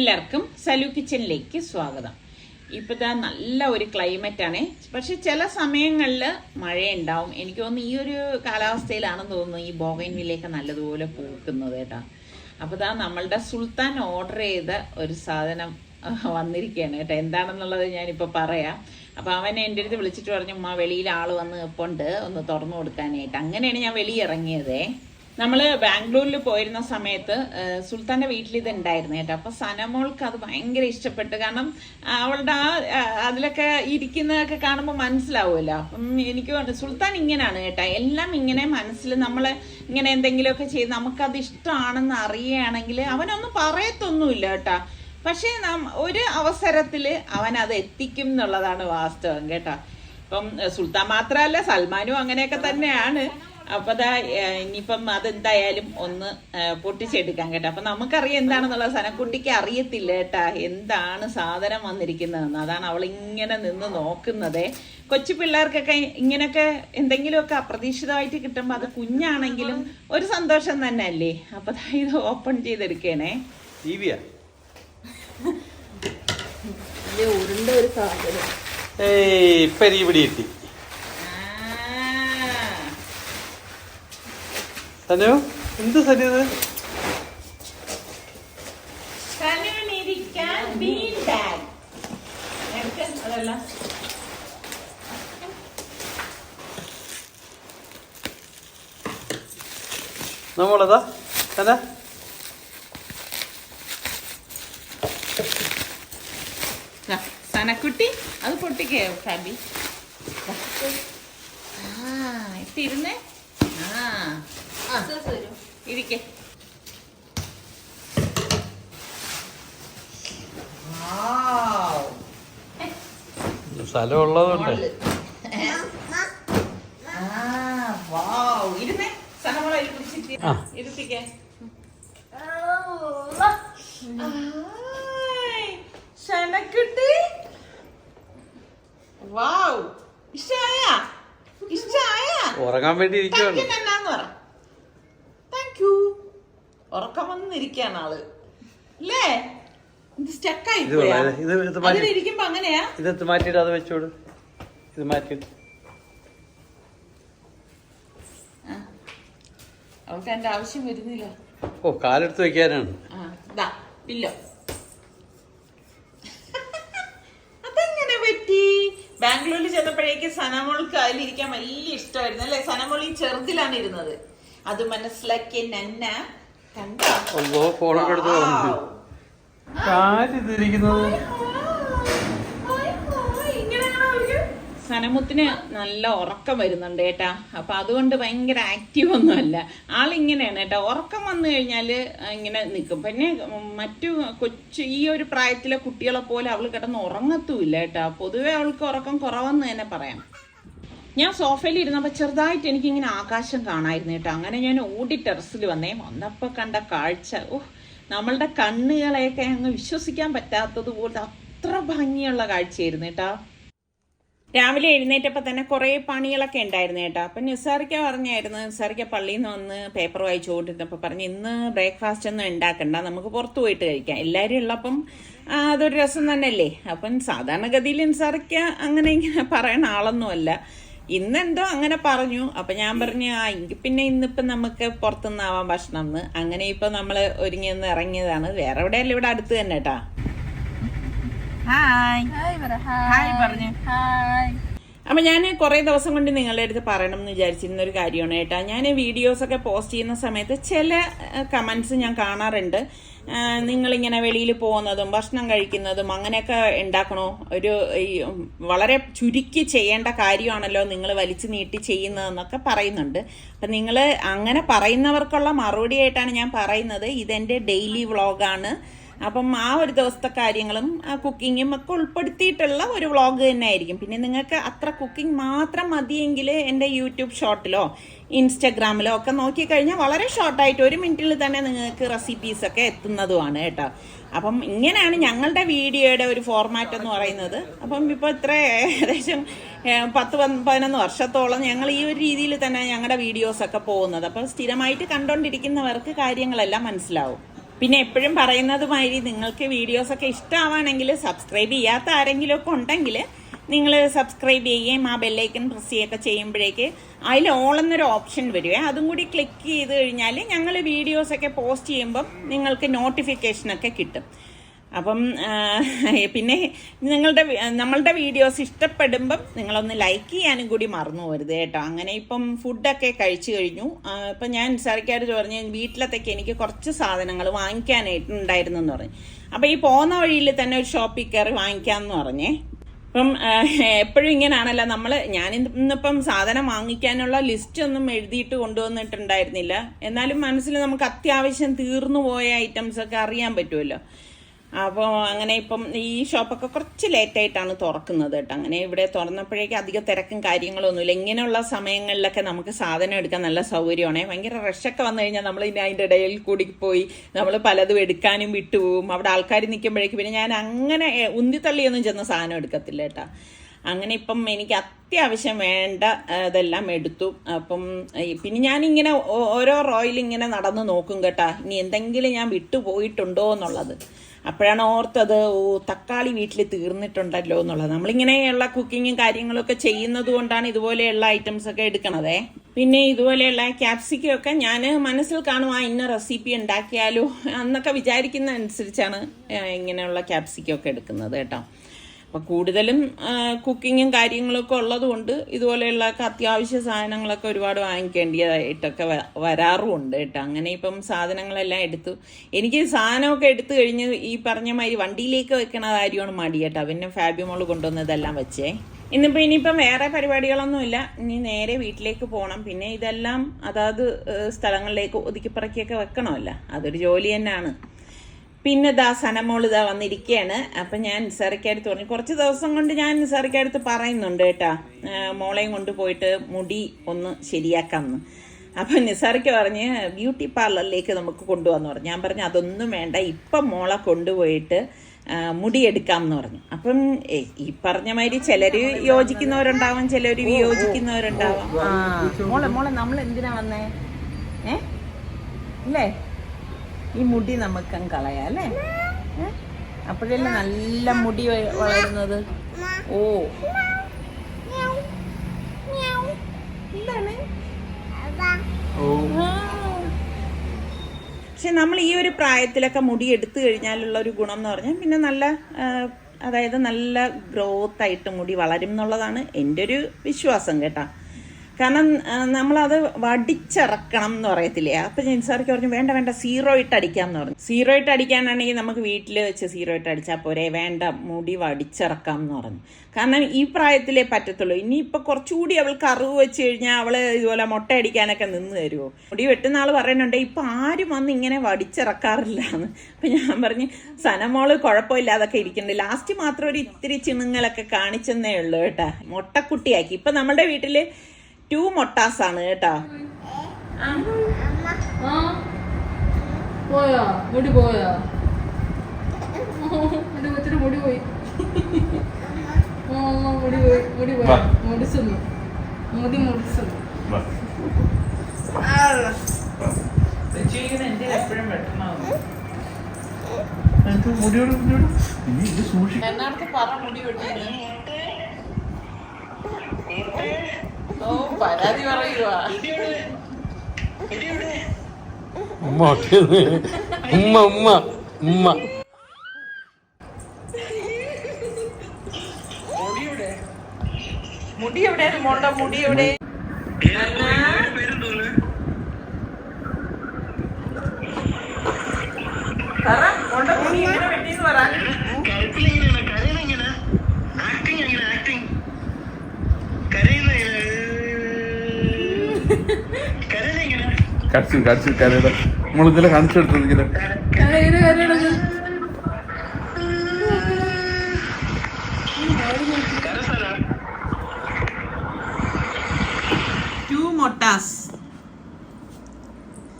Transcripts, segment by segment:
എല്ലാവർക്കും സലു കിച്ചണിലേക്ക് സ്വാഗതം. ഇപ്പോഴത്തെ നല്ല ഒരു ക്ലൈമറ്റ് ആണ്. പക്ഷെ ചില സമയങ്ങളിൽ മഴയുണ്ടാവും. എനിക്ക് തോന്നുന്നു ഈ ഒരു കാലാവസ്ഥയിലാണെന്ന് തോന്നുന്നു ഈ ബോഗൈൻവില്ലയൊക്കെ നല്ലതുപോലെ പൂക്കുന്നത് കേട്ടോ. അപ്പോൾ ഇതാ നമ്മളുടെ സുൽത്താൻ ഓർഡർ ചെയ്ത ഒരു സാധനം വന്നിരിക്കുകയാണ് കേട്ടോ. എന്താണെന്നുള്ളത് ഞാനിപ്പോൾ പറയാം. അപ്പോൾ അവൻ എന്റെ അടുത്ത് വിളിച്ചിട്ട് പറഞ്ഞു ഉമ്മ വെളിയിൽ ആൾ വന്ന് നിൽപ്പുണ്ട് ഒന്ന് തുറന്നു കൊടുക്കാനായിട്ട്. അങ്ങനെയാണ് ഞാൻ വെളിയിറങ്ങിയതേ. നമ്മൾ ബാംഗ്ലൂരിൽ പോയിരുന്ന സമയത്ത് സുൽത്താന്റെ വീട്ടിൽ ഇത് ഉണ്ടായിരുന്നു കേട്ടോ. അപ്പൊ സനമോൾക്ക് അത് ഭയങ്കര ഇഷ്ടപ്പെട്ടു. കാരണം അവളുടെ ആ അതിലൊക്കെ ഇരിക്കുന്നതൊക്കെ കാണുമ്പോൾ മനസ്സിലാവുമല്ലോ. അപ്പം എനിക്ക് സുൽത്താൻ ഇങ്ങനെയാണ് കേട്ടോ. എല്ലാം ഇങ്ങനെ മനസ്സിൽ നമ്മൾ ഇങ്ങനെ എന്തെങ്കിലുമൊക്കെ ചെയ്ത് നമുക്കത് ഇഷ്ടമാണെന്ന് അറിയുകയാണെങ്കിൽ അവനൊന്നും പറയത്തൊന്നുമില്ല കേട്ടോ. പക്ഷേ നാം ഒരു അവസരത്തിൽ അവൻ അത് എത്തിക്കും എന്നുള്ളതാണ് വാസ്തവം കേട്ടോ. ഇപ്പം സുൽത്താൻ മാത്രമല്ല സൽമാനും അങ്ങനെയൊക്കെ തന്നെയാണ്. അപ്പൊ ദാ ഇനിയിപ്പം അതെന്തായാലും ഒന്ന് പൊട്ടിച്ചെടുക്കാൻ കേട്ടോ. അപ്പൊ നമുക്കറിയാം എന്താണെന്നുള്ള സാധനം. കുട്ടിക്ക് അറിയത്തില്ല കേട്ടാ. എന്താണ് സാധനം വന്നിരിക്കുന്നതെന്ന്. അതാണ് അവൾ ഇങ്ങനെ നിന്ന് നോക്കുന്നതേ. കൊച്ചു പിള്ളേർക്കൊക്കെ ഇങ്ങനെയൊക്കെ എന്തെങ്കിലുമൊക്കെ അപ്രതീക്ഷിതമായിട്ട് കിട്ടുമ്പോൾ അത് കുഞ്ഞാണെങ്കിലും ഒരു സന്തോഷം തന്നെ അല്ലേ അപ്പൊ ദാ ഇത് ഓപ്പൺ ചെയ്തെടുക്കണേ. ഉരുണ്ട ഒരു സാധനം. ഏയ് ഇപ്പൊ കിട്ടി സനു എന്ത് അതെല്ലാം. നമ്മളതാ? സന സനക്കുട്ടി അത് പൊട്ടിക്കേ ഫാബി. ആ ഇട്ടിരുന്നേ. ഇരിക്കെ. സ്ഥലം ഉള്ളതുകൊണ്ട്. ഇരുത്തിക്കേ ശനക്കുട്ടി വാവ് ഇഷ്ടായ ഇഷ്ടായ ഉറങ്ങാൻ വേണ്ടി ഇരിക്കുവാണ് ഉറക്കം വന്നിരിക്കാണ് ആൾ. അല്ലേ ഇത് സ്റ്റക്കായി അതിലിരിക്കുമ്പോ അങ്ങനെയാ? ഇതെടുത്ത് മാറ്റിയിട്ട് അത് വെച്ചോട്. ഇത് മാറ്റിയിട്ട് ആ. അവൾക്ക് എന്റെ ആവശ്യം വരുന്നില്ല. ഓ കാലെടുത്ത് വെക്കാനാണ്. പില്ലോ അതെങ്ങനെ പറ്റി? ബാംഗ്ലൂരിൽ ചെന്നപ്പോഴേക്ക് സനമോൾക്ക് അതിലിരിക്കാൻ വലിയ ഇഷ്ടമായിരുന്നു അല്ലെ? സനമോൾ ഈ ചെറുതിലാണ് ഇരുന്നത്. അത് മനസ്സിലാക്കിയ നന്ന അല്ലോ ഫോണൊക്കെ എടുത്ത് സനമുത്തിന് നല്ല ഉറക്കം വരുന്നുണ്ട് ഏട്ടാ. അപ്പൊ അതുകൊണ്ട് ഭയങ്കര ആക്റ്റീവ് ഒന്നുമല്ല. ആളിങ്ങനെയാണ് ഏട്ടാ. ഉറക്കം വന്നു കഴിഞ്ഞാൽ ഇങ്ങനെ നിൽക്കും പിന്നെ മറ്റു കൊച്ചു ഈ ഒരു പ്രായത്തിലെ കുട്ടികളെ പോലെ അവൾ കിടന്ന് ഉറങ്ങത്തുമില്ല ഏട്ടാ. പൊതുവെ അവൾക്ക് ഉറക്കം കുറവെന്ന് തന്നെ പറയാം. ഞാൻ സോഫയിൽ ഇരുന്നപ്പോൾ ചെറുതായിട്ട് എനിക്കിങ്ങനെ ആകാശം കാണായിരുന്നു കേട്ടോ. അങ്ങനെ ഞാൻ ഓടി ടെറസിൽ വന്നേ. വന്നപ്പോൾ കണ്ട കാഴ്ച. ഓ നമ്മളുടെ കണ്ണുകളെയൊക്കെ അങ്ങ് വിശ്വസിക്കാൻ പറ്റാത്തത് പോലത്തെ അത്ര ഭംഗിയുള്ള കാഴ്ചയായിരുന്നു കേട്ടോ. രാവിലെ എഴുന്നേറ്റപ്പോൾ തന്നെ കുറേ പണികളൊക്കെ ഉണ്ടായിരുന്നു കേട്ടോ. അപ്പം നിസാറിക്ക പറഞ്ഞായിരുന്നു നിസാറിക്ക പള്ളിയിൽ നിന്ന് വന്ന് പേപ്പർ വായിച്ചുകൊണ്ടിരുന്നപ്പോൾ പറഞ്ഞു ഇന്ന് ബ്രേക്ക്ഫാസ്റ്റ് ഒന്നും ഉണ്ടാക്കണ്ട നമുക്ക് പുറത്ത് പോയിട്ട് കഴിക്കാം. എല്ലാവരും ഉള്ളപ്പം അതൊരു രസം തന്നെയല്ലേ? അപ്പം സാധാരണഗതിയിൽ നിസാറിക്ക അങ്ങനെ ഇങ്ങനെ പറയണ ആളൊന്നുമല്ല. ഇന്നെന്തോ അങ്ങനെ പറഞ്ഞു. അപ്പം ഞാൻ പറഞ്ഞു ആ എങ്കിൽ പിന്നെ ഇന്നിപ്പം നമുക്ക് പുറത്തുനിന്നാവാം ഭക്ഷണം എന്ന്. അങ്ങനെ ഇപ്പം നമ്മൾ ഒരുങ്ങി നിന്ന് ഇറങ്ങിയതാണ്. വേറെ എവിടെയല്ല ഇവിടെ അടുത്ത് തന്നെ കേട്ടാ ഹായ് ഹായ് ഹായ് പറഞ്ഞു. ഹായ് അപ്പം ഞാൻ കുറേ ദിവസം കൊണ്ട് നിങ്ങളുടെ അടുത്ത് പറയണം എന്ന് വിചാരിച്ചിരുന്ന ഒരു കാര്യമാണ് കേട്ടോ. ഞാൻ വീഡിയോസൊക്കെ പോസ്റ്റ് ചെയ്യുന്ന സമയത്ത് ചില കമൻസ് ഞാൻ കാണാറുണ്ട്. നിങ്ങളിങ്ങനെ വെളിയിൽ പോകുന്നതും ഭക്ഷണം കഴിക്കുന്നതും അങ്ങനെയൊക്കെ ഉണ്ടാക്കണോ? ഒരു വളരെ ചുരുക്കി ചെയ്യേണ്ട കാര്യമാണല്ലോ നിങ്ങൾ വലിച്ചു നീട്ടി ചെയ്യുന്നതെന്നൊക്കെ പറയുന്നുണ്ട്. അപ്പം നിങ്ങൾ അങ്ങനെ പറയുന്നവർക്കുള്ള മറുപടി ആയിട്ടാണ് ഞാൻ പറയുന്നത്. ഇതെന്റെ ഡെയിലി വ്ളോഗാണ് അപ്പം ആ ഒരു ദിവസത്തെ കാര്യങ്ങളും കുക്കിങ്ങും ഒക്കെ ഉൾപ്പെടുത്തിയിട്ടുള്ള ഒരു വ്ളോഗ് തന്നെ ആയിരിക്കും പിന്നെ നിങ്ങൾക്ക് അത്ര കുക്കിംഗ് മാത്രം മതിയെങ്കിൽ എന്റെ യൂട്യൂബ് ഷോർട്ടിലോ ഇൻസ്റ്റഗ്രാമിലോ ഒക്കെ നോക്കിക്കഴിഞ്ഞാൽ വളരെ ഷോർട്ടായിട്ട് ഒരു മിനിറ്റിൽ തന്നെ നിങ്ങൾക്ക് റെസിപ്പീസ് ഒക്കെ എത്തുന്നതുമാണ് കേട്ടോ. അപ്പം ഇങ്ങനെയാണ് ഞങ്ങളുടെ വീഡിയോയുടെ ഒരു ഫോർമാറ്റ് എന്ന് പറയുന്നത്. അപ്പം ഇപ്പോൾ ഇത്ര ഏകദേശം പത്ത് പതിനൊന്ന് വർഷത്തോളം ഞങ്ങൾ ഈ ഒരു രീതിയിൽ തന്നെ ഞങ്ങളുടെ വീഡിയോസൊക്കെ പോകുന്നത്. അപ്പം സ്ഥിരമായിട്ട് കണ്ടുകൊണ്ടിരിക്കുന്നവർക്ക് കാര്യങ്ങളെല്ലാം മനസ്സിലാവും. പിന്നെ എപ്പോഴും പറയുന്നത് മാതിരി നിങ്ങൾക്ക് വീഡിയോസൊക്കെ ഇഷ്ടമാവാണെങ്കിൽ സബ്സ്ക്രൈബ് ചെയ്യാത്ത ആരെങ്കിലും ഒക്കെ ഉണ്ടെങ്കിൽ നിങ്ങൾ സബ്സ്ക്രൈബ് ചെയ്യുകയും ആ ബെല്ലൈക്കൺ പ്രസ് ചെയ്യുകയൊക്കെ ചെയ്യുമ്പോഴേക്ക് അതിൽ ഓൾ എന്നൊരു ഓപ്ഷൻ വരുവേ. അതും കൂടി ക്ലിക്ക് ചെയ്ത് കഴിഞ്ഞാൽ ഞങ്ങൾ വീഡിയോസൊക്കെ പോസ്റ്റ് ചെയ്യുമ്പം നിങ്ങൾക്ക് നോട്ടിഫിക്കേഷനൊക്കെ കിട്ടും. അപ്പം പിന്നെ നിങ്ങളുടെ നമ്മളുടെ വീഡിയോസ് ഇഷ്ടപ്പെടുമ്പം നിങ്ങളൊന്ന് ലൈക്ക് ചെയ്യാനും കൂടി മറന്നു പോരുത് കേട്ടോ. അങ്ങനെ ഇപ്പം ഫുഡൊക്കെ കഴിച്ചു കഴിഞ്ഞു. ഇപ്പം ഞാൻ സാറിക്കാർ പറഞ്ഞു വീട്ടിലത്തേക്ക് എനിക്ക് കുറച്ച് സാധനങ്ങൾ വാങ്ങിക്കാനായിട്ട് ഉണ്ടായിരുന്നു എന്ന് പറഞ്ഞു. അപ്പം ഈ പോകുന്ന വഴിയിൽ തന്നെ ഒരു ഷോപ്പിൽ കയറി വാങ്ങിക്കാമെന്ന് പറഞ്ഞേ. ഇപ്പം എപ്പോഴും ഇങ്ങനെയാണല്ലോ നമ്മൾ ഞാൻ ഇന്നിപ്പം സാധനം വാങ്ങിക്കാനുള്ള ലിസ്റ്റ് ഒന്നും എഴുതിയിട്ട് കൊണ്ടുവന്നിട്ടുണ്ടായിരുന്നില്ല. എന്നാലും മനസ്സിൽ നമുക്ക് അത്യാവശ്യം തീർന്നു പോയ ഐറ്റംസ് ഒക്കെ അറിയാൻ പറ്റുമല്ലോ. അപ്പോൾ അങ്ങനെ ഇപ്പം ഈ ഷോപ്പൊക്കെ കുറച്ച് ലേറ്റായിട്ടാണ് തുറക്കുന്നത് കേട്ടോ. അങ്ങനെ ഇവിടെ തുറന്നപ്പോഴേക്കും അധികം തിരക്കും കാര്യങ്ങളൊന്നുമില്ല ഇങ്ങനെയുള്ള സമയങ്ങളിലൊക്കെ നമുക്ക് സാധനം എടുക്കാൻ നല്ല സൗകര്യമാണ്. ഭയങ്കര റഷൊക്കെ വന്നു കഴിഞ്ഞാൽ നമ്മൾ ഇനി അതിന്റെ ഇടയിൽ കൂടി പോയി നമ്മൾ പലതും എടുക്കാനും വിട്ടുപോകും അവിടെ ആൾക്കാർ നിൽക്കുമ്പോഴേക്കും പിന്നെ ഞാൻ അങ്ങനെ ഉന്തിത്തള്ളിയൊന്നും ചെന്ന് സാധനം എടുക്കത്തില്ല കേട്ടോ. അങ്ങനെ ഇപ്പം എനിക്ക് അത്യാവശ്യം വേണ്ട ഇതെല്ലാം എടുത്തു. അപ്പം പിന്നെ ഞാനിങ്ങനെ ഓരോ റോയിൽ ഇങ്ങനെ നടന്ന് നോക്കും കേട്ടാ. ഇനി എന്തെങ്കിലും ഞാൻ വിട്ടുപോയിട്ടുണ്ടോ എന്നുള്ളത്. അപ്പോഴാണ് ഓർത്തത് ഓ തക്കാളി വീട്ടിൽ തീർന്നിട്ടുണ്ടല്ലോ എന്നുള്ളത്. നമ്മളിങ്ങനെയുള്ള കുക്കിങ്ങും കാര്യങ്ങളൊക്കെ ചെയ്യുന്നത് കൊണ്ടാണ് ഇതുപോലെയുള്ള ഐറ്റംസ് ഒക്കെ എടുക്കണതേ. പിന്നെ ഇതുപോലെയുള്ള ക്യാപ്സിക്കം ഒക്കെ ഞാൻ മനസ്സിൽ കാണും ആ ഇന്ന റെസിപ്പി ഉണ്ടാക്കിയാലോ? എന്നൊക്കെ വിചാരിക്കുന്ന അനുസരിച്ചാണ് ഇങ്ങനെയുള്ള ക്യാപ്സിക്കം ഒക്കെ എടുക്കുന്നത് കേട്ടോ. അപ്പം കൂടുതലും കുക്കിങ്ങും കാര്യങ്ങളൊക്കെ ഉള്ളതുകൊണ്ട് ഇതുപോലെയുള്ളൊക്കെ അത്യാവശ്യ സാധനങ്ങളൊക്കെ ഒരുപാട് വാങ്ങിക്കേണ്ടതായിട്ടൊക്കെ വരാറുമുണ്ട് കേട്ടോ. അങ്ങനെ ഇപ്പം സാധനങ്ങളെല്ലാം എടുത്തു. എനിക്ക് സാധനമൊക്കെ എടുത്തു കഴിഞ്ഞ് ഈ പറഞ്ഞ മാതിരി വണ്ടിയിലേക്ക് വെക്കണ കാര്യമാണ് മടി കേട്ടോ. പിന്നെ ഫാബിമോൾ കൊണ്ടുവന്നതെല്ലാം വെച്ചേ. ഇന്നിപ്പോൾ ഇനിയിപ്പം വേറെ പരിപാടികളൊന്നുമില്ല ഇനി നേരെ വീട്ടിലേക്ക് പോകണം പിന്നെ ഇതെല്ലാം അതാത് സ്ഥലങ്ങളിലേക്ക് ഒതുക്കിപ്പറക്കിയൊക്കെ വെക്കണമല്ല. അതൊരു ജോലി തന്നെയാണ്. പിന്നെ ദാ സനമോൾ ഇതാ വന്നിരിക്കുകയാണ് അപ്പം ഞാൻ നിസാറിക്കടുത്ത് പറഞ്ഞു കുറച്ച് ദിവസം കൊണ്ട് ഞാൻ നിസാറിക്കടുത്ത് പറയുന്നുണ്ട് കേട്ടാ മോളെയും കൊണ്ട് പോയിട്ട് മുടി ഒന്ന് ശരിയാക്കാമെന്ന് അപ്പം നിസാറിക്ക് പറഞ്ഞ് ബ്യൂട്ടി പാർലറിലേക്ക് നമുക്ക് കൊണ്ടുപോകാന്ന് പറഞ്ഞു. ഞാൻ പറഞ്ഞു അതൊന്നും വേണ്ട ഇപ്പം മോളെ കൊണ്ടുപോയിട്ട് ആ, മുടി എടുക്കാം എന്ന് പറഞ്ഞു. അപ്പം ഈ പറഞ്ഞ മാതിരി ചിലര് യോജിക്കുന്നവരുണ്ടാവാം ചിലര് വിയോജിക്കുന്നവരുണ്ടാവാം. മോളെ മോളെ നമ്മൾ എന്തിനാ വന്നേ? ഏ? അല്ലേ ഈ മുടി നമുക്ക് കളയാം അല്ലേ? അപ്പോഴല്ലേ നല്ല മുടി വളരുന്നത്? ഓ. എന്താണ്? പക്ഷെ നമ്മൾ ഈ ഒരു പ്രായത്തിലൊക്കെ മുടി എടുത്തു കഴിഞ്ഞാലുള്ള ഒരു ഗുണം എന്ന് പറഞ്ഞാൽ പിന്നെ നല്ല അതായത് നല്ല ഗ്രോത്ത് ആയിട്ട് മുടി വളരും എന്നുള്ളതാണ് എന്റെ ഒരു വിശ്വാസം കേട്ടാ. കാരണം നമ്മളത് വടിച്ചിറക്കണം എന്ന് പറയത്തില്ലേ? അപ്പം ജിൻസാർക്ക് പറഞ്ഞു വേണ്ട വേണ്ട സീറോ ഇട്ട് അടിക്കാം എന്ന് പറഞ്ഞു. സീറോ ഇട്ട് അടിക്കാനാണെങ്കിൽ നമുക്ക് വീട്ടിൽ വെച്ച് സീറോ ഇട്ട് അടിച്ചാൽ പോരെ. വേണ്ട മുടി വടിച്ചിറക്കാം എന്ന് പറഞ്ഞു. കാരണം ഈ പ്രായത്തിലേ പറ്റത്തുള്ളൂ. ഇനിയിപ്പോൾ കുറച്ചുകൂടി അവൾക്ക് അറിവ് വെച്ച് കഴിഞ്ഞാൽ അവൾ ഇതുപോലെ മുട്ട അടിക്കാനൊക്കെ നിന്ന് തരുമോ മുടി വെട്ടുന്ന ആൾ പറയുന്നുണ്ട് ഇപ്പം ആരും വന്ന് ഇങ്ങനെ വടിച്ചിറക്കാറില്ല എന്ന്. അപ്പം ഞാൻ പറഞ്ഞു സനമോൾ കുഴപ്പമില്ലാതൊക്കെ ഇരിക്കുന്നുണ്ട്. ലാസ്റ്റ് മാത്രം ഒരു ഇത്തിരി ചിണുങ്ങളൊക്കെ കാണിച്ചെന്നേ ഉള്ളൂ കേട്ടാ. മുട്ടക്കുട്ടിയാക്കി. ഇപ്പം നമ്മുടെ വീട്ടിൽ ടു മൊട്ടാസാണ് കേട്ടാ. ആ. പോയോ? മുടി പോയോ? എന്റെ കൊച്ചിന് മുടി പോയി. മുടി പോയി മുടി പോയി. മുടിച്ചെന്നു. മുടി മുടിച്ചെന്നു. എന്നാടത്ത് പറ മുടി വെട്ടി പരാതി പറയുവാ. ഉമ്മ. ഉമ്മ ഉമ്മ ഉമ്മ. മുടി എവിടെ മോളുടെ മുടി എവിടെ മോളുടെ മുടി എങ്ങനെ വെട്ടിന്ന് പറ. കാണിച്ചു കടിച്ചു കരയുടെ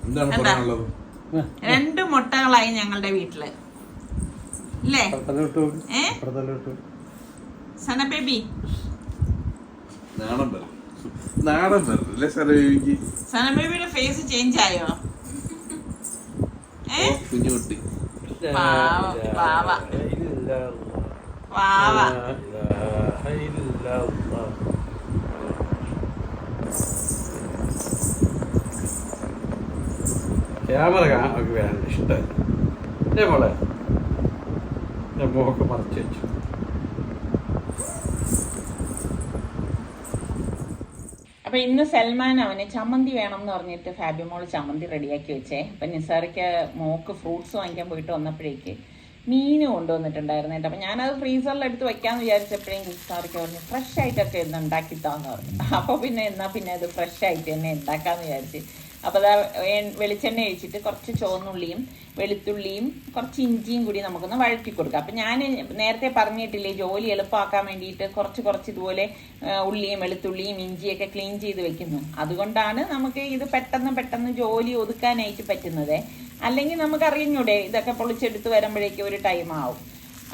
എന്താണ് എന്താ? പറയാനുള്ളത്? രണ്ട് മുട്ടകളായി ഞങ്ങളുടെ വീട്ടിൽ. ഏ? സന ബേബി നാടൻ വരും അല്ലേ സനബേബിയുടെ ഫേസ് ചേഞ്ച് ആയോ? കുഞ്ഞുകുട്ടി ക്യാമറ കാണാൻ വേണ്ട ഇഷ്ടമല്ല മോളെ. മുഖമൊക്കെ മറച്ചു വെച്ചു. അപ്പൊ ഇന്ന് സൽമാൻ അവന് ചമ്മന്തി വേണം എന്ന് പറഞ്ഞിട്ട് ഫാബിമോൾ ചമ്മന്തി റെഡിയാക്കി വെച്ചേ. അപ്പൊ നിസാറിക്ക് മോക്ക് ഫ്രൂട്ട്സ് വാങ്ങിക്കാൻ പോയിട്ട് വന്നപ്പോഴേക്ക് മീൻ കൊണ്ടുവന്നിട്ടുണ്ടായിരുന്നു കേട്ടോ. അപ്പൊ ഞാനത് ഫ്രീസറിൽ എടുത്ത് വെക്കാന്ന് വിചാരിച്ചപ്പോഴേ നിസാറിക്ക് പറഞ്ഞു ഫ്രഷ് ആയിട്ടൊക്കെ ഇന്ന് ഉണ്ടാക്കി താന്ന് പറഞ്ഞു. അപ്പൊ പിന്നെ എന്നാ പിന്നെ അത് ഫ്രഷ് ആയിട്ട് തന്നെ ഉണ്ടാക്കാന്ന് വിചാരിച്ച് അപ്പൊ അതാ വെളിച്ചെണ്ണ ഒഴിച്ചിട്ട് കുറച്ച് ചുവന്നുള്ളിയും വെളുത്തുള്ളിയും കുറച്ച് ഇഞ്ചിയും കൂടി നമുക്കൊന്ന് വഴറ്റി കൊടുക്കാം. അപ്പൊ ഞാൻ നേരത്തെ പറഞ്ഞിട്ടില്ലേ ജോലി എളുപ്പമാക്കാൻ വേണ്ടിയിട്ട് കുറച്ച് കുറച്ച് ഇതുപോലെ ഉള്ളിയും വെളുത്തുള്ളിയും ഇഞ്ചിയൊക്കെ ക്ലീൻ ചെയ്ത് വെക്കുന്നു. അതുകൊണ്ടാണ് നമുക്ക് ഇത് പെട്ടെന്ന് പെട്ടെന്ന് ജോലി ഒതുക്കാനായിട്ട് പറ്റുന്നത്. അല്ലെങ്കിൽ നമുക്ക് അറിഞ്ഞൂടെ ഇതൊക്കെ പൊളിച്ചെടുത്ത് വരുമ്പോഴേക്കും ഒരു ടൈം ആവും.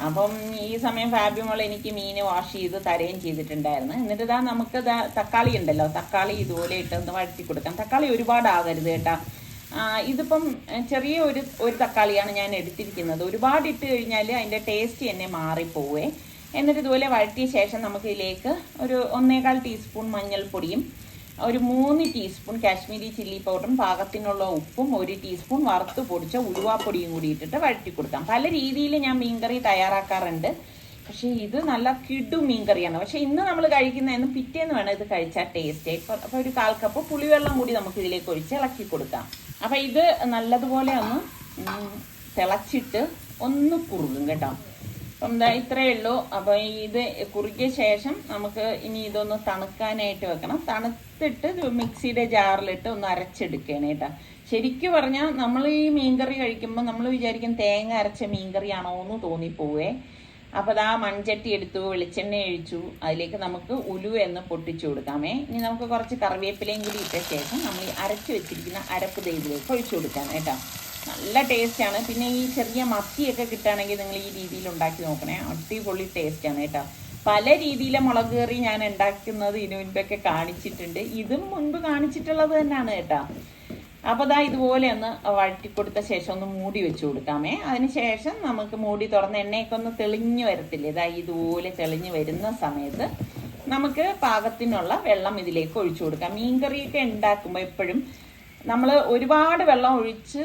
അപ്പം ഈ സമയം ഫാബിമോൾ എനിക്ക് മീൻ വാഷ് ചെയ്ത് തരുകയും ചെയ്തിട്ടുണ്ടായിരുന്നു. എന്നിട്ട് ഇതാ നമുക്ക് തക്കാളി ഉണ്ടല്ലോ തക്കാളി ഇതുപോലെ ഇട്ട് ഒന്ന് വഴറ്റി കൊടുക്കാം. തക്കാളി ഒരുപാട് ആകരുത് കേട്ടാ ഇതിപ്പം ചെറിയ ഒരു ഒരു തക്കാളിയാണ് ഞാൻ എടുത്തിരിക്കുന്നത്. ഒരുപാട് ഇട്ട് കഴിഞ്ഞാൽ അതിന്റെ ടേസ്റ്റ് തന്നെ മാറിപ്പോവേ. എന്നിട്ട് ഇതുപോലെ വഴറ്റിയ ശേഷം നമുക്ക് ഇതിലേക്ക് ഒരു ഒന്നേകാൽ ടീസ്പൂൺ മഞ്ഞൾപ്പൊടിയും ഒരു മൂന്ന് ടീസ്പൂൺ കാശ്മീരി ചില്ലി പൗഡറും പാകത്തിനുള്ള ഉപ്പും ഒരു ടീസ്പൂൺ വറുത്ത് പൊടിച്ച ഉലുവാപ്പൊടിയും കൂടി ഇട്ടിട്ട് വഴറ്റി കൊടുക്കാം. പല രീതിയിൽ ഞാൻ മീൻകറി തയ്യാറാക്കാറുണ്ട്. പക്ഷേ ഇത് നല്ല കിടു മീൻകറിയാണ്. പക്ഷേ ഇന്ന് നമ്മൾ കഴിക്കുന്ന കഴിക്കുന്നതെന്ന് പിറ്റേന്ന് വേണം ഇത് കഴിച്ചാൽ ടേസ്റ്റ് അപ്പോൾ ഒരു കാൽ കപ്പ് പുളിവെള്ളം കൂടി നമുക്ക് ഇതിലേക്ക് ഒഴിച്ച് ഇളക്കി കൊടുക്കാം. അപ്പോൾ ഇത് നല്ലതുപോലെ ഒന്ന് തിളച്ചിട്ട് ഒന്ന് കുറുകും കേട്ടോ. അപ്പം ഇതാ ഇത്രയേ ഉള്ളൂ. അപ്പോൾ ഇത് കുറുക്കിയ ശേഷം നമുക്ക് ഇനി ഇതൊന്ന് തണുക്കാനായിട്ട് വെക്കണം. തണുത്തിട്ട് മിക്സിയുടെ ജാറിലിട്ട് ഒന്ന് അരച്ചെടുക്കണം കേട്ടോ. ശരിക്കും പറഞ്ഞാൽ നമ്മൾ ഈ മീൻകറി കഴിക്കുമ്പോൾ നമ്മൾ വിചാരിക്കും തേങ്ങ അരച്ച മീൻകറിയാണോ എന്ന് തോന്നിപ്പോവേ. അപ്പോൾ അതാ മൺചട്ടി എടുത്തു വെളിച്ചെണ്ണ ഒഴിച്ചു. അതിലേക്ക് നമുക്ക് ഉലുവ എന്ന് പൊട്ടിച്ചു കൊടുക്കാമേ. ഇനി നമുക്ക് കുറച്ച് കറിവേപ്പിലയും കൂടി ഇട്ട ശേഷം നമ്മൾ ഈ അരച്ച് വെച്ചിരിക്കുന്ന അരപ്പ് തേയിലേക്ക് ഒഴിച്ചു കൊടുക്കാം കേട്ടോ. നല്ല ടേസ്റ്റാണ്. പിന്നെ ഈ ചെറിയ മത്തിയൊക്കെ കിട്ടുകയാണെങ്കിൽ നിങ്ങൾ ഈ രീതിയിൽ ഉണ്ടാക്കി നോക്കണേ. അടിപൊളി ടേസ്റ്റാണ് കേട്ടോ. പല രീതിയിലെ മുളക് കറി ഞാൻ ഉണ്ടാക്കുന്നത് ഇതിനു മുൻപൊക്കെ കാണിച്ചിട്ടുണ്ട്. ഇതും മുൻപ് കാണിച്ചിട്ടുള്ളത് തന്നെയാണ് കേട്ടോ. അപ്പോൾ ദാ ഇതുപോലെ ഒന്ന് വഴറ്റി കൊടുത്ത ശേഷം ഒന്ന് മൂടി വെച്ച് കൊടുക്കാമേ. അതിനുശേഷം നമുക്ക് മൂടി തുറന്ന് എണ്ണയൊക്കെ ഒന്ന് തെളിഞ്ഞു വരത്തില്ലേ? ഇതാ ഇതുപോലെ തെളിഞ്ഞു വരുന്ന സമയത്ത് നമുക്ക് പാകത്തിനുള്ള വെള്ളം ഇതിലേക്ക് ഒഴിച്ചു കൊടുക്കാം. മീൻകറിയൊക്കെ ഉണ്ടാക്കുമ്പോൾ എപ്പോഴും നമ്മൾ ഒരുപാട് വെള്ളം ഒഴിച്ച്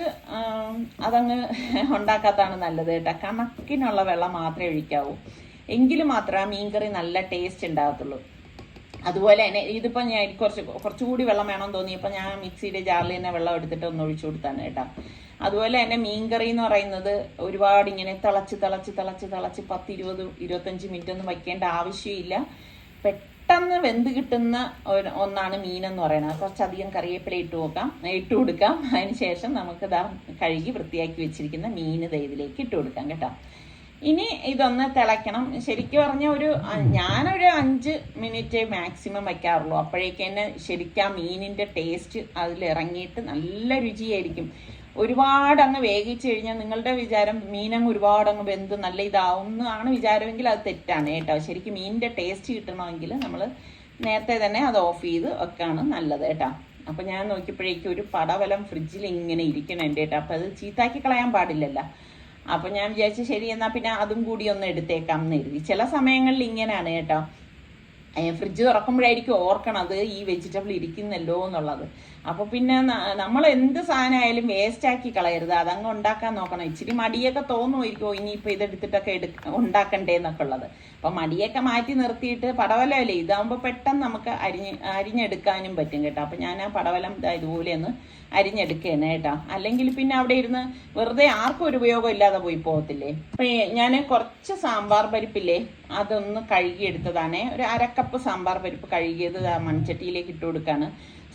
അതങ്ങ് ഉണ്ടാക്കാത്തതാണ് നല്ലത് കേട്ടോ. കണക്കിനുള്ള വെള്ളം മാത്രമേ ഒഴിക്കാവൂ. എങ്കിലും മാത്രമേ മീൻകറി നല്ല ടേസ്റ്റ് ഉണ്ടാകത്തുള്ളൂ. അതുപോലെ തന്നെ ഇതിപ്പോൾ ഞാൻ കുറച്ച് കുറച്ചുകൂടി വെള്ളം വേണമെന്ന് തോന്നിയപ്പോൾ ഞാൻ മിക്സിയുടെ ജാറിൽ തന്നെ വെള്ളം എടുത്തിട്ട് ഒന്ന് ഒഴിച്ചു കൊടുത്താണ് കേട്ടോ. അതുപോലെ തന്നെ മീൻകറി എന്ന് പറയുന്നത് ഒരുപാട് ഇങ്ങനെ തിളച്ച് തിളച്ച് തിളച്ച് തിളച്ച് പത്ത് ഇരുപത് ഇരുപത്തഞ്ച് മിനിറ്റ് ഒന്നും വയ്ക്കേണ്ട ആവശ്യമില്ല. പെട്ടെന്ന് വെന്ത് കിട്ടുന്ന ഒന്നാണ് മീൻ എന്ന് പറയുന്നത്. കുറച്ചധികം കറിവേപ്പില ഇട്ട് നോക്കാം ഇട്ട് കൊടുക്കാം. അതിന് ശേഷം നമുക്ക് ഇതാ കഴുകി വൃത്തിയാക്കി വെച്ചിരിക്കുന്ന മീൻ ഇതിലേക്ക് ഇട്ട് കൊടുക്കാം കേട്ടോ. ഇനി ഇതൊന്ന് തിളയ്ക്കണം. ശരിക്കും പറഞ്ഞ ഒരു ഞാനൊരു അഞ്ച് മിനിറ്റ് മാക്സിമം വയ്ക്കാറുള്ളൂ അപ്പോഴേക്ക് തന്നെ ശരിക്കും ആ ടേസ്റ്റ് അതിൽ ഇറങ്ങിയിട്ട് നല്ല രുചിയായിരിക്കും. ഒരുപാട് അങ്ങ് വേഗിച്ചു കഴിഞ്ഞാൽ നിങ്ങളുടെ വിചാരം മീനങ്ങ് ഒരുപാട് അങ്ങ് വെന്ത് നല്ല ഇതാവും എന്നാണ് വിചാരമെങ്കിൽ അത് തെറ്റാണ് കേട്ടോ. ശരിക്കും മീനിന്റെ ടേസ്റ്റ് കിട്ടണമെങ്കിൽ നമ്മൾ നേരത്തെ തന്നെ അത് ഓഫ് ചെയ്ത് വെക്കാണ് നല്ലത് കേട്ടോ. അപ്പം ഞാൻ നോക്കിയപ്പോഴേക്കും ഒരു പടവലം ഫ്രിഡ്ജിൽ ഇങ്ങനെ ഇരിക്കണം എന്റെ കേട്ടോ. അപ്പം അത് ചീത്താക്കി കളയാൻ പാടില്ലല്ലോ. അപ്പം ഞാൻ വിചാരിച്ചു ശരി എന്നാൽ പിന്നെ അതും കൂടി ഒന്ന് എടുത്തേക്കാം എന്ന് എഴുതി ചില സമയങ്ങളിൽ ഇങ്ങനെയാണ് കേട്ടോ. ഫ്രിഡ്ജ് തുറക്കുമ്പോഴായിരിക്കും ഓർക്കണത് ഈ വെജിറ്റബിൾ ഇരിക്കുന്നല്ലോ എന്നുള്ളത്. അപ്പോൾ പിന്നെ നമ്മൾ എന്ത് സാധനമായാലും വേസ്റ്റ് ആക്കി കളയരുത്. അതങ്ങ് ഉണ്ടാക്കാൻ നോക്കണം. ഇച്ചിരി മടിയൊക്കെ തോന്നുമായിരിക്കും. ഇനിയിപ്പോൾ ഇതെടുത്തിട്ടൊക്കെ എടു ഉണ്ടാക്കണ്ടേ എന്നൊക്കെ ഉള്ളത് അപ്പം മടിയൊക്കെ മാറ്റി നിർത്തിയിട്ട് പടവലമല്ലേ? ഇതാകുമ്പോൾ പെട്ടെന്ന് നമുക്ക് അരിഞ്ഞ് അരിഞ്ഞെടുക്കാനും പറ്റും കേട്ടോ. അപ്പം ഞാൻ ആ പടവലം ഇതുപോലെ ഒന്ന് അരിഞ്ഞെടുക്കുകയാണ് കേട്ടോ. അല്ലെങ്കിൽ പിന്നെ അവിടെ ഇരുന്ന് വെറുതെ ആർക്കും ഒരു ഉപയോഗം ഇല്ലാതെ പോയി പോകത്തില്ലേ? അപ്പം ഞാൻ കുറച്ച് സാമ്പാർ പരിപ്പില്ലേ? അതൊന്ന് കഴുകിയെടുത്തതാണേ. ഒരു അരക്കപ്പ് സാമ്പാർ പരിപ്പ് കഴുകിയത് ആ മൺചട്ടിയിലേക്ക് ഇട്ട് കൊടുക്കാണ്.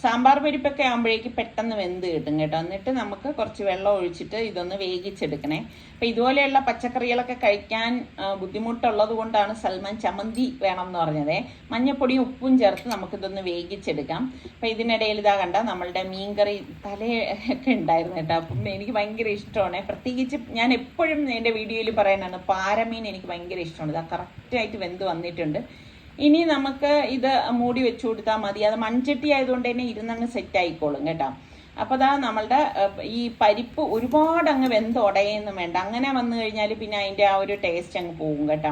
സാമ്പാർ പരിപ്പൊക്കെ ആകുമ്പോഴേക്ക് പെട്ടെന്ന് വെന്ത് കിട്ടും കേട്ടോ. എന്നിട്ട് നമുക്ക് കുറച്ച് വെള്ളം ഒഴിച്ചിട്ട് ഇതൊന്ന് വേവിച്ചെടുക്കണേ. അപ്പം ഇതുപോലെയുള്ള പച്ചക്കറികളൊക്കെ കഴിക്കാൻ ബുദ്ധിമുട്ടുള്ളത് കൊണ്ടാണ് സൽമാൻ ചമന്തി വേണം എന്ന് പറഞ്ഞത്. മഞ്ഞപ്പൊടിയും ഉപ്പും ചേർത്ത് നമുക്കിതൊന്ന് വേവിച്ചെടുക്കാം. അപ്പം ഇതിനിടയിൽ ഇതാ കണ്ട നമ്മളുടെ മീൻകറി തലയൊക്കെ ഉണ്ടായിരുന്നു കേട്ടോ. അപ്പം എനിക്ക് ഭയങ്കര ഇഷ്ടമാണ്. പ്രത്യേകിച്ച് ഞാൻ എപ്പോഴും എന്റെ വീഡിയോയിൽ പറയാനാണ് പാരമീൻ എനിക്ക് ഭയങ്കര ഇഷ്ടമാണ്. ഇതാ കറക്റ്റായിട്ട് വെന്ത് വന്നിട്ടുണ്ട്. ഇനി നമുക്ക് ഇത് മൂടി വെച്ചു കൊടുത്താൽ മതി. അത് മൺചട്ടി ആയതുകൊണ്ട് തന്നെ ഇരുന്നങ്ങ് സെറ്റ് ആയിക്കോളും കേട്ടോ. അപ്പോൾ അതാ നമ്മളുടെ ഈ പരിപ്പ് ഒരുപാട് അങ്ങ് വെന്ത് ഉടയെന്നും വേണ്ട. അങ്ങനെ വന്നു കഴിഞ്ഞാൽ പിന്നെ അതിന്റെ ആ ഒരു ടേസ്റ്റ് അങ്ങ് പോകും കേട്ടോ.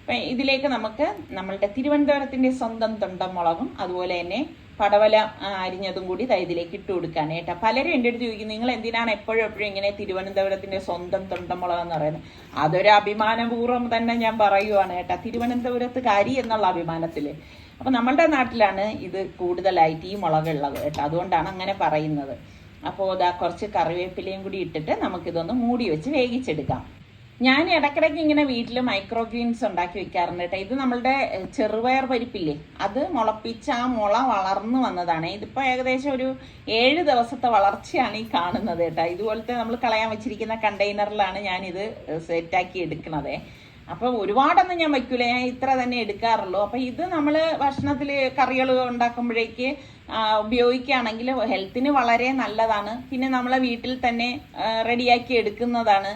അപ്പം ഇതിലേക്ക് നമുക്ക് നമ്മളുടെ തിരുവനന്തപുരത്തിന്റെ സ്വന്തം തൊണ്ടമുളകും അതുപോലെ തന്നെ പടവല അരിഞ്ഞതും കൂടി തൈതിലേക്ക് ഇട്ട് കൊടുക്കാൻ കേട്ടോ. പലരും എന്റെ അടുത്ത് ചോദിക്കും നിങ്ങൾ എന്തിനാണ് എപ്പോഴും എപ്പോഴും ഇങ്ങനെ തിരുവനന്തപുരത്തിന്റെ സ്വന്തം തൊണ്ടമുളക് എന്ന് പറയുന്നത്? അതൊരു അഭിമാനപൂർവം തന്നെ ഞാൻ പറയുവാണ് കേട്ടോ. തിരുവനന്തപുരത്ത് കരി എന്നുള്ള അഭിമാനത്തിൽ അപ്പോൾ നമ്മളുടെ നാട്ടിലാണ് ഇത് കൂടുതലായിട്ട് ഈ മുളകുള്ളത് കേട്ടോ. അതുകൊണ്ടാണ് അങ്ങനെ പറയുന്നത്. അപ്പോൾ ഇതാ കുറച്ച് കറിവേപ്പിലയും കൂടി ഇട്ടിട്ട് നമുക്കിതൊന്ന് മൂടി വെച്ച് വേവിച്ചെടുക്കാം. ഞാൻ ഇടയ്ക്കിടയ്ക്ക് ഇങ്ങനെ വീട്ടിൽ മൈക്രോ ഗ്രീൻസ് ഉണ്ടാക്കി വെക്കാറുണ്ട് കേട്ടോ. ഇത് നമ്മളുടെ ചെറുപയർ പരിപ്പില്ലേ? അത് മുളപ്പിച്ച് ആ മുള വളർന്നു വന്നതാണ്. ഇതിപ്പോൾ ഏകദേശം ഒരു ഏഴ് ദിവസത്തെ വളർച്ചയാണ് ഈ കാണുന്നത് കേട്ടോ. ഇതുപോലത്തെ നമ്മൾ കളയാൻ വെച്ചിരിക്കുന്ന കണ്ടെയ്നറിലാണ് ഞാനിത് സെറ്റാക്കി എടുക്കണത്. അപ്പോൾ ഒരുപാടൊന്നും ഞാൻ വയ്ക്കൂല. ഞാൻ ഇത്ര തന്നെ എടുക്കാറുള്ളൂ. അപ്പോൾ ഇത് നമ്മൾ ഭക്ഷണത്തിൽ കറികൾ ഉണ്ടാക്കുമ്പോഴേക്ക് ഉപയോഗിക്കുകയാണെങ്കിൽ ഹെൽത്തിന് വളരെ നല്ലതാണ്. പിന്നെ നമ്മളെ വീട്ടിൽ തന്നെ റെഡിയാക്കി എടുക്കുന്നതാണ്.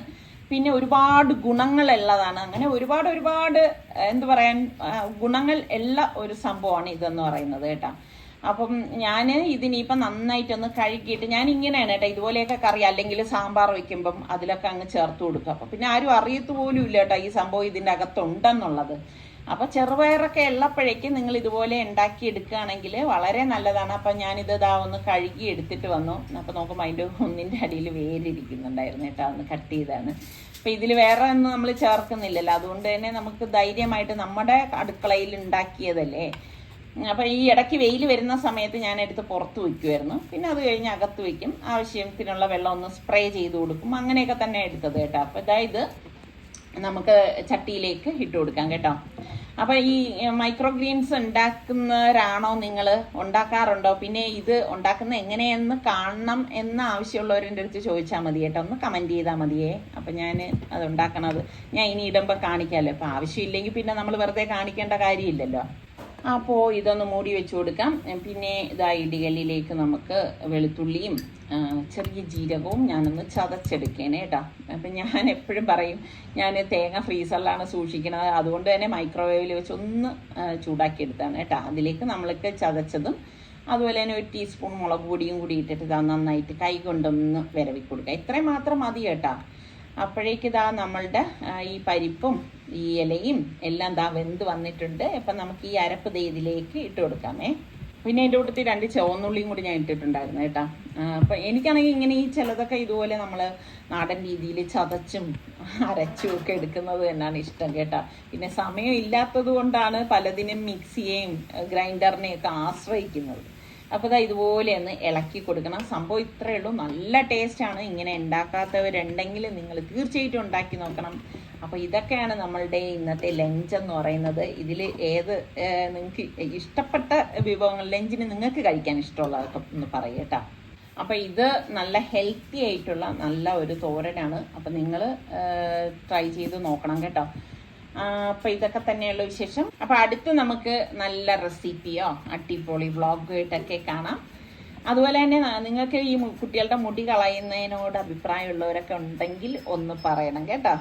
പിന്നെ ഒരുപാട് ഗുണങ്ങൾ ഉള്ളതാണ് അങ്ങനെ ഒരുപാട് ഒരുപാട് എന്ത് പറയാൻ ഗുണങ്ങൾ ഉള്ള ഒരു സംഭവമാണ് ഇതെന്ന് പറയുന്നത് കേട്ടോ. അപ്പം ഞാൻ ഇതിനിപ്പം നന്നായിട്ടൊന്ന് കഴുകിയിട്ട് ഞാൻ ഇങ്ങനെയാണ് കേട്ടോ ഇതുപോലെയൊക്കെ കറി അല്ലെങ്കിൽ സാമ്പാർ വെക്കുമ്പം അതിലൊക്കെ അങ്ങ് ചേർത്ത് കൊടുക്കും. അപ്പം പിന്നെ ആരും അറിയത്ത് പോലും ഇല്ല കേട്ടോ ഈ സംഭവം ഇതിന്റെ അകത്തുണ്ടെന്നുള്ളത്. അപ്പോൾ ചെറുപയറൊക്കെ ഉള്ളപ്പോഴേക്കും നിങ്ങൾ ഇതുപോലെ ഉണ്ടാക്കി എടുക്കുകയാണെങ്കിൽ വളരെ നല്ലതാണ്. അപ്പം ഞാനിത് ഇതാ ഒന്ന് കഴുകി എടുത്തിട്ട് വന്നു. അപ്പോൾ നോക്കുമ്പോൾ അതിന്റെ ഒന്നിന്റെ അടിയിൽ വേരിരിക്കുന്നുണ്ടായിരുന്നു കേട്ടോ ഒന്ന് കട്ട് ചെയ്താണ് അപ്പം ഇതിൽ വേറെ ഒന്നും നമ്മൾ ചേർക്കുന്നില്ലല്ലോ. അതുകൊണ്ട് തന്നെ നമുക്ക് ധൈര്യമായിട്ട് നമ്മുടെ അടുക്കളയിൽ ഉണ്ടാക്കിയതല്ലേ. അപ്പം ഈ ഇടയ്ക്ക് വെയിൽ വരുന്ന സമയത്ത് ഞാൻ എടുത്ത് പുറത്ത് വയ്ക്കുമായിരുന്നു പിന്നെ അത് കഴിഞ്ഞ് അകത്ത് വയ്ക്കും ആവശ്യത്തിനുള്ള വെള്ളം ഒന്ന് സ്പ്രേ ചെയ്ത് കൊടുക്കും. അങ്ങനെയൊക്കെ തന്നെ എടുത്തത് കേട്ടോ. അപ്പോൾ ഇതായത് നമുക്ക് ചട്ടിയിലേക്ക് ഇട്ട് കൊടുക്കാം കേട്ടോ. അപ്പോൾ ഈ മൈക്രോ ഗ്രീൻസ് ഉണ്ടാക്കുന്നവരാണോ നിങ്ങൾ ഉണ്ടാക്കാറുണ്ടോ? പിന്നെ ഇത് ഉണ്ടാക്കുന്ന എങ്ങനെയെന്ന് കാണണം എന്ന് ആവശ്യമുള്ളവരുടെ അടുത്ത് ചോദിച്ചാൽ മതി കേട്ടോ. ഒന്ന് കമന്റ് ചെയ്താൽ മതിയേ. അപ്പം ഞാൻ അത് ഉണ്ടാക്കണത്. ഞാൻ ഇനി ഇടുമ്പോൾ കാണിക്കാമല്ലോ അപ്പോൾ ആവശ്യമില്ലെങ്കിൽ പിന്നെ നമ്മൾ വെറുതെ കാണിക്കേണ്ട കാര്യമില്ലല്ലോ. അപ്പോൾ ഇതൊന്ന് മൂടി വെച്ച് കൊടുക്കാം. പിന്നെ ഇതാ ഇടികല്ലിലേക്ക് നമുക്ക് വെളുത്തുള്ളിയും ചെറിയ ജീരകവും ഞാനൊന്ന് ചതച്ചെടുക്കേനെ കേട്ടോ അപ്പം ഞാൻ എപ്പോഴും പറയും ഞാൻ തേങ്ങ ഫ്രീസറിലാണ് സൂക്ഷിക്കുന്നത് അതുകൊണ്ട് തന്നെ മൈക്രോവേവിൽ വെച്ച് ഒന്ന് ചൂടാക്കിയെടുത്താണ് കേട്ടോ അതിലേക്ക് നമ്മൾക്ക് ചതച്ചതും അതുപോലെ തന്നെ ഒരു ടീസ്പൂൺ മുളക് പൊടിയും കൂടി ഇട്ടിട്ട് നന്നായിട്ട് കൈ കൊണ്ടൊന്ന് വിരവി കൊടുക്കുക ഇത്രയും മാത്രം മതി കേട്ടോ അപ്പോഴേക്ക് ഇതാ നമ്മളുടെ ഈ പരിപ്പും ഈ ഇലയും എല്ലാം ദാ വെന്ത് വന്നിട്ടുണ്ട്. അപ്പം നമുക്ക് ഈ അരപ്പ് ദേ ഇതിലേക്ക് ഇട്ട് കൊടുക്കാമേ. പിന്നെ എന്റെ കൂട്ടത്തിൽ രണ്ട് ചുവന്നുള്ളിയും കൂടി ഞാൻ ഇട്ടിട്ടുണ്ടായിരുന്നു കേട്ടോ. അപ്പം എനിക്കാണെങ്കിൽ ഇങ്ങനെ ഈ ചിലതൊക്കെ ഇതുപോലെ നമ്മൾ നാടൻ രീതിയിൽ ചതച്ചും അരച്ചും ഒക്കെ എടുക്കുന്നത് തന്നെയാണ് ഇഷ്ടം കേട്ടോ. പിന്നെ സമയം ഇല്ലാത്തത് കൊണ്ടാണ് പലതിനും മിക്സിയെയും ഗ്രൈൻഡറിനെയും ഒക്കെ ആശ്രയിക്കുന്നത്. അപ്പോൾ ഇതാ ഇതുപോലെ ഒന്ന് ഇളക്കി കൊടുക്കണം. സംഭവം ഇത്രയേ ഉള്ളൂ. നല്ല ടേസ്റ്റാണ് ഇങ്ങനെ ഉണ്ടാക്കാത്തവരുണ്ടെങ്കിൽ നിങ്ങൾ തീർച്ചയായിട്ടും ഉണ്ടാക്കി നോക്കണം. അപ്പോൾ ഇതൊക്കെയാണ് നമ്മളുടെ ഇന്നത്തെ ലഞ്ച് എന്ന് പറയുന്നത്. ഇതിൽ ഏത് നിങ്ങൾക്ക് ഇഷ്ടപ്പെട്ട വിഭവങ്ങൾ ലഞ്ചിന് നിങ്ങൾക്ക് കഴിക്കാൻ ഇഷ്ടമുള്ളതൊക്കെ ഒന്ന് പറയട്ടോ അപ്പോൾ ഇത് നല്ല ഹെൽത്തി ആയിട്ടുള്ള നല്ല ഒരു തോരനാണ്. അപ്പോൾ നിങ്ങൾ ട്രൈ ചെയ്ത് നോക്കണം കേട്ടോ. അപ്പോൾ ഇതൊക്കെ തന്നെയുള്ള വിശേഷം. അപ്പോൾ അടുത്ത് നമുക്ക് നല്ല റെസിപ്പിയോ അട്ടിപ്പൊളി വ്ളോഗായിട്ടൊക്കെ കാണാം. അതുപോലെ തന്നെ നിങ്ങൾക്ക് ഈ കുട്ടികളുടെ മുടി കളയുന്നതിനോട് അഭിപ്രായമുള്ളവരൊക്കെ ഉണ്ടെങ്കിൽ ഒന്ന് പറയണം കേട്ടോ.